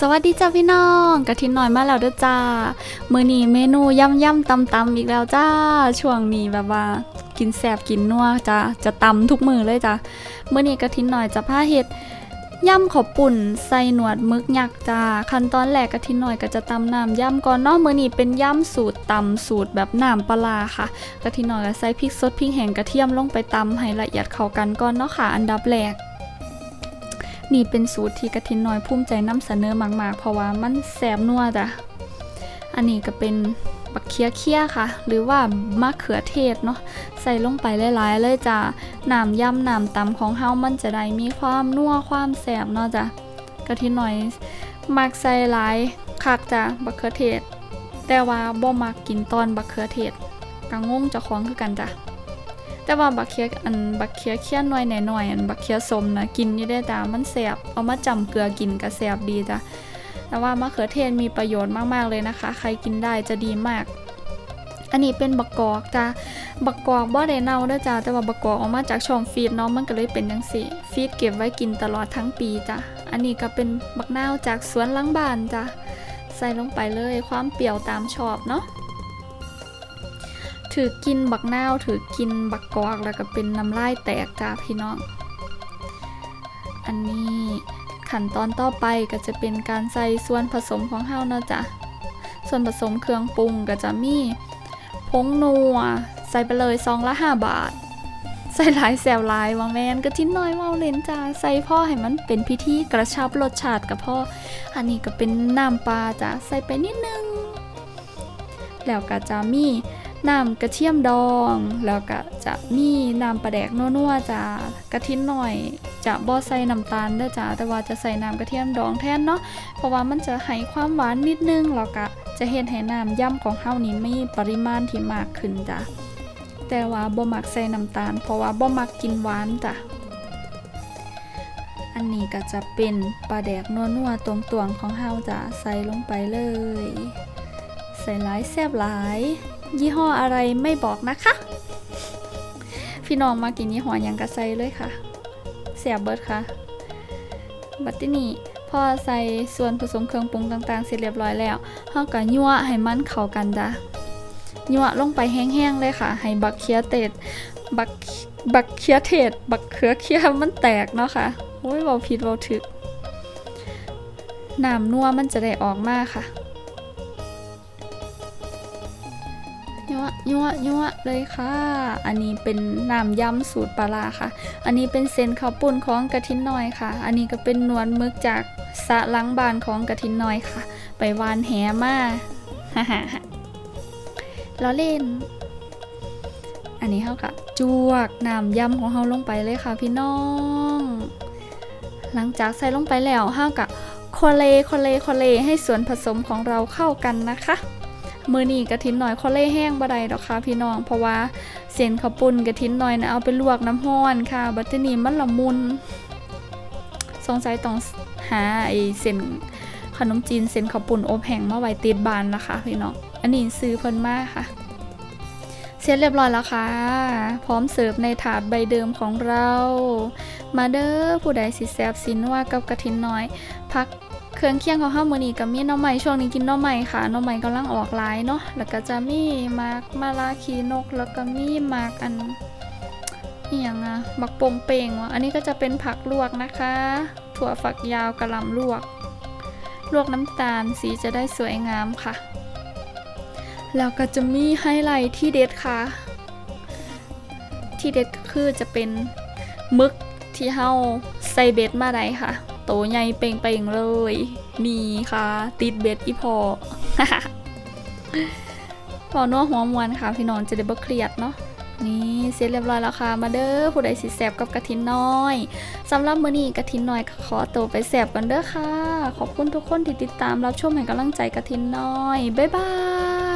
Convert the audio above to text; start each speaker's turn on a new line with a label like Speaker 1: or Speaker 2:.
Speaker 1: สวัสดีจ้าพี่น้องกะทินหน่อยมาแล้วเด้อจ้ามื้อนี้เมนูย่ำย่ำตำตำอีกแล้วจ้า ช่วงนี้แบบว่ากินแสบกินนัวจ้าจะตำทุกมือเลยจ้ามื้อนี้กะทินหน่อยจะพาเฮ็ดย่ำขอบปุ่นใส่หนวดมึกยักษ์จ้าขั้นตอนแรกกะทินหน่อยก็จะตำน้ำย่ำก่อนเนาะมื้อนี้เป็นย่ำสูตรตำสูตรแบบน้ำปลาค่ะกะทินหน่อยก็ใส่พริกสดพริกแห้งกระเทียมลงไปตำให้ละเอียดเข้ากันก่อนเนาะค่ะ อันดับแรก นี่เป็นสูตรที่กระทินน้อยภูมิใจนำเสนอมากๆ เพราะว่ามันแสบนัวจ้ะ อันนี้ก็เป็นบักเคียเคียค่ะ หรือว่ามะเขือเทศเนาะใส่ลงไปหลายๆ เลยจ้ะน้ำย่ำน้ำตำของเฮามันจะได้มีความนัวความแสบเนาะจ้ะกระทินน้อยมักใส่หลายคักจ้ะบักเขือเทศ แต่ว่าบ่มักกินตอนบักเขือเทศกังงงเจ้าของคือกันจ้ะ แต่ว่าบักเคียอันบักเคียเคี้ยนหน่อยหน่อยอันบักเคียสมนะกินอยู่ได้จ้ามันแสบเอามาจำเกลือกินก็แสบดีจ้ะแต่ว่ามะเขือเทศมีประโยชน์มากๆเลยนะคะ ใครกินได้จะดีมาก อันนี้เป็นบักกอกจ้าบักกอกบ่ได้เน่าด้อจ้าแต่ว่าบักกอกออกมาจากช่องฟีดเนาะมันก็เลยเป็นจังซี่ฟีดเก็บไว้กินตลอดทั้งปีจ้ะอันนี้ก็เป็นบักนาวจากสวนหลังบ้านจ้ะใส่ลงไปเลยความเปรี้ยวตามชอบเนาะ ถือกินบักนาวถือกินบักกอกแล้วก็เป็นน้ำลายแตกจ้าพี่น้อง อันนี้ขั้นตอนต่อไปก็จะเป็นการใส่ส่วนผสมของเฮาเนาะจ้ะส่วนผสมเครื่องปรุงก็จะมีผงนัว ใส่ไปเลยซองละ 5 บาท ใส่หลายแซวหลายว่าแมนก็ทิ้นน้อยเมาเลนจ้าใส่พ่อให้มันเป็นพิธีกระชับรสชาติกับพ่อ อันนี้ก็เป็นน้ำปลาจ้ะใส่ไปนิดนึง แล้วก็จะมี น้ำกระเทียมดอง แล้วก็จะมีน้ำปลาแดกนัวๆจ้ากระทินหน่อย จะบ่ใส่น้ำตาลเด้อจ้าแต่ว่าจะใส่น้ำกระเทียมดองแทนเนาะเพราะว่ามันจะให้ความหวานนิดนึงแล้วก็จะเฮ็ดให้น้ำย่ำของเฮานี้มีปริมาณที่มากขึ้นจ้ะแต่ว่าบ่มักใส่น้ำตาล เพราะว่าบ่มักกินหวานจ้ะอันนี้ก็จะเป็นปลาแดกนัวๆตรงๆของเฮาจ้ะใส่ลงไปเลย ใส่หลายแซ่บหลาย ยี่ห้ออะไรไม่บอกนะคะ พี่น้องมากินยี่ห้อยังกระใส่เลยค่ะ เสียเบิร์ดค่ะ บัตตินี่พอใส่ส่วนผสมเครื่องปรุงต่างๆ เสร็จเรียบร้อยแล้วเฮาก็ยั่วให้มันเข้ากันจ้ะยั่วลงไปแห้งๆเลยค่ะ ให้บักเคียเตดบักบักเคียเทศบักเขือเคียมันแตกเนาะค่ะโอ้ยเบาผิดเบาถึกน้ำนัวมันจะได้ออกมาค่ะ ยัวยัวยัวเลยค่ะ อันนี้เป็นน้ำยำสูตรปลาร้าค่ะ อันนี้เป็นเซนข้าวปุ้นของกะทินน้อยค่ะ อันนี้ก็เป็นนวลมึกจากสะล้างบานของกะทินน้อยค่ะ ไปวานแหมาฮ่าฮ่าฮ่าล้อเล่น อันนี้เขาค่ะจวกน้ำยำของเขาลงไปเลยค่ะพี่น้อง หลังจากใส่ลงไปแล้วเฮากับโคเลโคเลโคเลให้ส่วนผสมของเราเข้ากันนะคะ มือนี่กระทินหน่อยเขาเล่แห้งบ่ได้ดอกค่ะพี่น้อง เพราะว่าเส้นข้าวปุ้นกระทินหน่อยนะเอาไปลวกน้ำห้อนค่ะ บัตเตอนี่มันละมุน สงสัยต้องหาไอเส้นขนมจีนเส้นข้าวปุ้นอบแห้งมาไว้ติดบานละคะพี่น้อง อันนี้ซื้อเพิ่นมากค่ะ เสร็จเรียบร้อยแล้วค่ะ พร้อมเสิร์ฟในถาดใบเดิมของเรา มาเด้อผู้ใดสิแซบสินว่ากับกระทินน้อย พัก เครื่องเคียงของข้าวมือนี้กับมีหน้อใหม่ช่วงนี้กินหน้อใหม่ค่ะหน้อใหม่กำลังออกหลายเนาะแล้วก็จะมีมากมาลาคีนก แล้วก็มีมากอันนี่ยังอะบักโปงเปงวะอันนี้ก็จะเป็นผักลวกนะคะ ถั่วฝักยาวกระหล่ำลวก ลวกน้ำตาลสีจะได้สวยงามค่ะ แล้วก็จะมีไฮไลท์ที่เด็ดค่ะ ที่เด็ดก็คือจะเป็นมึกที่เฮาใส่เบ็ดมาได้ค่ะ โตใหญ่เป่งๆเลย นี่ค่ะ ติดเบ็ดอีพอพอนัวหัวมวนค่ะ พี่น้องจะได้บ่เครียดเนาะนี่เสร็จเรียบร้อยแล้วค่ะ มาเด้อผู้ใดสิแสบกับกระทินน้อยสำหรับมื้อนี้กระทินน้อยขอตัวไปแสบกันเด้อค่ะ ขอบคุณทุกคนที่ติดตามรับชมให้กำลังใจกระทินน้อย บ๊ายบาย